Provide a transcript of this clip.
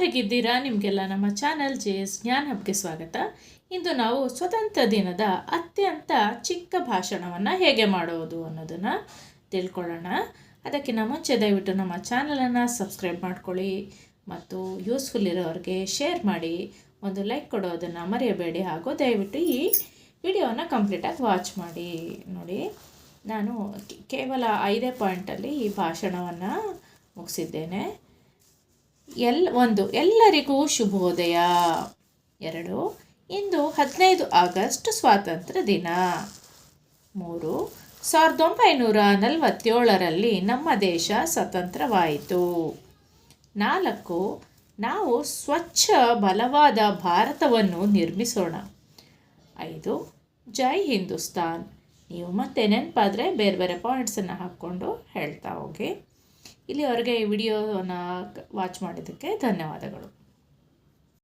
ಹೇಗಿದ್ದೀರಾ ನಿಮಗೆಲ್ಲ ನಮ್ಮ ಚಾನಲ್ ಜೆ ಎಸ್ ಜ್ಞಾನ ಹಬ್ಗೆ ಸ್ವಾಗತ. ಇಂದು ನಾವು ಸ್ವತಂತ್ರ ದಿನದ ಅತ್ಯಂತ ಚಿಕ್ಕ ಭಾಷಣವನ್ನು ಹೇಗೆ ಮಾಡುವುದು ಅನ್ನೋದನ್ನು ತಿಳ್ಕೊಳ್ಳೋಣ. ಅದಕ್ಕಿಂತ ಮುಂಚೆ ದಯವಿಟ್ಟು ನಮ್ಮ ಚಾನಲನ್ನು ಸಬ್ಸ್ಕ್ರೈಬ್ ಮಾಡ್ಕೊಳ್ಳಿ ಮತ್ತು ಯೂಸ್ಫುಲ್ ಇರೋರಿಗೆ ಶೇರ್ ಮಾಡಿ. ಒಂದು ಲೈಕ್ ಕೊಡೋದನ್ನು ಮರೆಯಬೇಡಿ ಹಾಗೂ ದಯವಿಟ್ಟು ಈ ವಿಡಿಯೋನ ಕಂಪ್ಲೀಟಾಗಿ ವಾಚ್ ಮಾಡಿ. ನೋಡಿ, ನಾನು ಕೇವಲ ಐದೇ ಪಾಯಿಂಟಲ್ಲಿ ಈ ಭಾಷಣವನ್ನು ಮುಗಿಸಿದ್ದೇನೆ. ಎಲ್ ಒಂದು. ಎಲ್ಲರಿಗೂ ಶುಭೋದಯ. ಎರಡು, ಇಂದು ಹದಿನೈದು ಆಗಸ್ಟ್ ಸ್ವಾತಂತ್ರ್ಯ ದಿನ. ಮೂರು, ಸಾವಿರದ ಒಂಬೈನೂರ ನಲವತ್ತೇಳರಲ್ಲಿ ನಮ್ಮ ದೇಶ ಸ್ವತಂತ್ರವಾಯಿತು. ನಾಲ್ಕು, ನಾವು ಸ್ವಚ್ಛ, ಬಲವಾದ ಭಾರತವನ್ನು ನಿರ್ಮಿಸೋಣ. ಐದು, ಜೈ ಹಿಂದೂಸ್ತಾನ್. ನೀವು ಮತ್ತೆ ನೆನಪಾದರೆ ಬೇರೆ ಬೇರೆ ಪಾಯಿಂಟ್ಸನ್ನು ಹಾಕ್ಕೊಂಡು ಹೇಳ್ತಾ ಹೋಗಿ. ಇಲ್ಲಿವರೆಗೆ ಈ ವಿಡಿಯೋನ ವಾಚ್ ಮಾಡಿದ್ದಕ್ಕೆ ಧನ್ಯವಾದಗಳು.